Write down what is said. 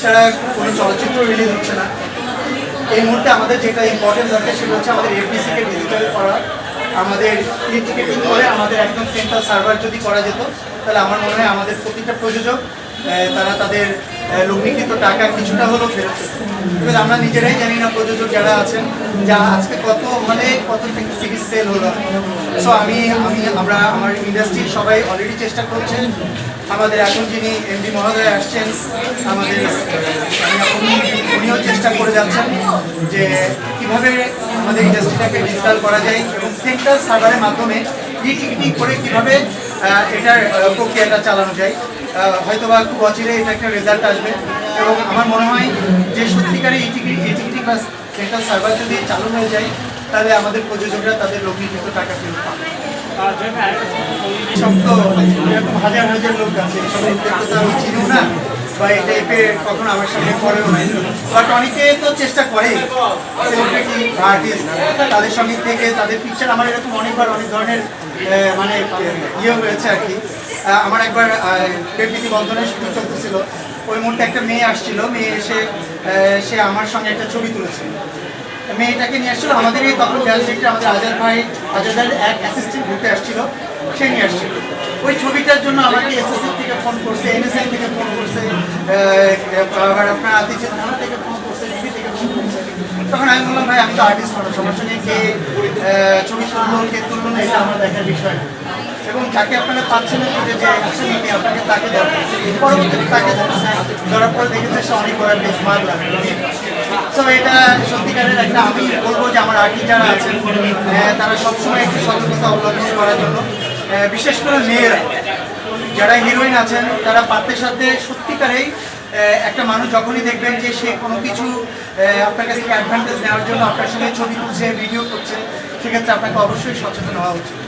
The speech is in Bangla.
ছাড়া কোনো চলচ্চিত্র রিলিজ হচ্ছে না। এই মুহূর্তে আমাদের যেটা ইম্পর্টেন্ট দরকার সেটা হচ্ছে আমাদের এফডিসিকে ডিজিটাল করা। আমাদের ই টিকেটিং করে আমাদের একদম সেন্ট্রাল সার্ভার যদি করা যেত, তাহলে আমার মনে হয় আমাদের প্রতিটা প্রযোজক তারা তাদের লগ্নিকৃত টাকা কিছুটা হলেও ফেরত এবার আমরা নিজেরাই জানি না প্রযোজক যারা আছেন, যা আজকে কত মানে কত সিরিজ সেল হলো। সো আমি আমি, আমরা, আমার ইন্ডাস্ট্রির সবাই অলরেডি চেষ্টা করছেন আমাদের এখন যিনি এমডি মহোদয় আসছেন, আমাদের উনি- উনিও চেষ্টা করে যাচ্ছেন যে কীভাবে আমাদের ইন্ডাস্ট্রিটাকে ডিজিটাল করা যায় এবং সেন্ট্রাল সার্ভারের মাধ্যমে ই করে কীভাবে এটার প্রক্রিয়াটা চালানো যায়। হয়তোবা খুব অচিরে এটা একটা রেজাল্ট আসবে। এবং আমার মনে হয় যে সত্যিকারের ই টিকিট বা সেন্ট্রাল সার্ভার যদি চালু হয়ে যায়, তাহলে আমাদের প্রযোজকরা তাদের লগ্নিকৃত টাকা ফেরত পাবে। সব তো এরকম হাজার হাজার লোক আছে সব লোকদের তো তার চিনিও না, বা এই টাইপের কখনো আমার সামনে করেও নাই। বাট অনেকে তো চেষ্টা করে সেলিব্রিটি আর্টিস্ট তাদের সঙ্গে থেকে, তাদের পিকচার আমার এরকম অনেকবার অনেক ধরনের মানে ইয়ে হয়েছে আর কি। আমার একবার প্রেমপ্রীতি বন্ধনের শুটিং চলতেছিল। ওই মুহূর্তে একটা মেয়ে আসছিল, মেয়ে এসে সে আমার সঙ্গে একটা ছবি তুলেছিল মেয়েটাকে নিয়ে আসছিল, আমাদের এই তখন গ্যালারিতে আমাদের আজাদ ভাই আজাদের এক অ্যাসিস্ট্যান্ট ঘুরতে আসছিল, সে নিয়ে আসছিল। ওই ছবিটার জন্য আমাকে এসএসসি থেকে ফোন করছে এনএসআই থেকে ফোন করছে আবার আপনার আতিথ্য থেকে ফোন করছে থেকে ফোন করছে। তখন আমি বললাম, ভাই, আমি তো আর্টিস্ট মানুষ, আমার সঙ্গে কে ছবি তুললো, কে তুললো না, এটা আমার দেখার বিষয় এবং যাকে আপনারা পাচ্ছেন যে আপনাকে তাকে পরবর্তীতে তাকে ধরার পর দেখেছে সে অনেক সো এটা সত্যিকারের একটা আমি বলব যে আমার আর্টি যারা আছেন তারা সবসময় একটু সতর্কতা অবলম্বন করার জন্য বিশেষ করে মেয়েরা। যারা হিরোইন আছেন, তারা পাত্রের সাথে সত্যিকারেই একটা মানুষ যখনই দেখবেন যে সে কোনো কিছু আপনার কাছ অ্যাডভান্টেজ নেওয়ার জন্য আপনার সঙ্গে ছবি তুলছে ভিডিও করছে, সেক্ষেত্রে আপনাকে অবশ্যই সচেতন হওয়া উচিত।